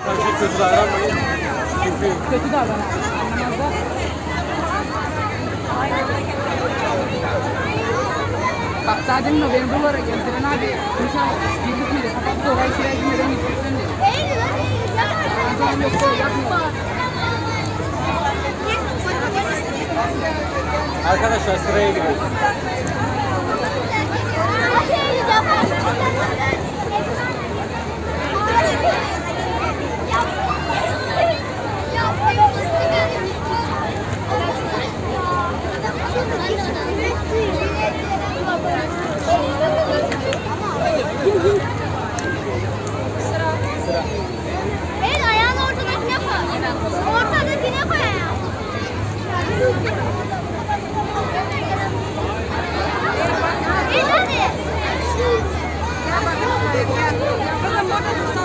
Karşı kötü davranmayın. Çünkü Kötü anlamazlar. Bak daha demin o beni buralara gezdiren abi. Nişan girdik miydi? Kapattı orayı şuraya girmeden gitmekten. Ben sana yok böyle yapmıyorum. arkadaşlar sıraya giriyoruz. Kızım orada dursa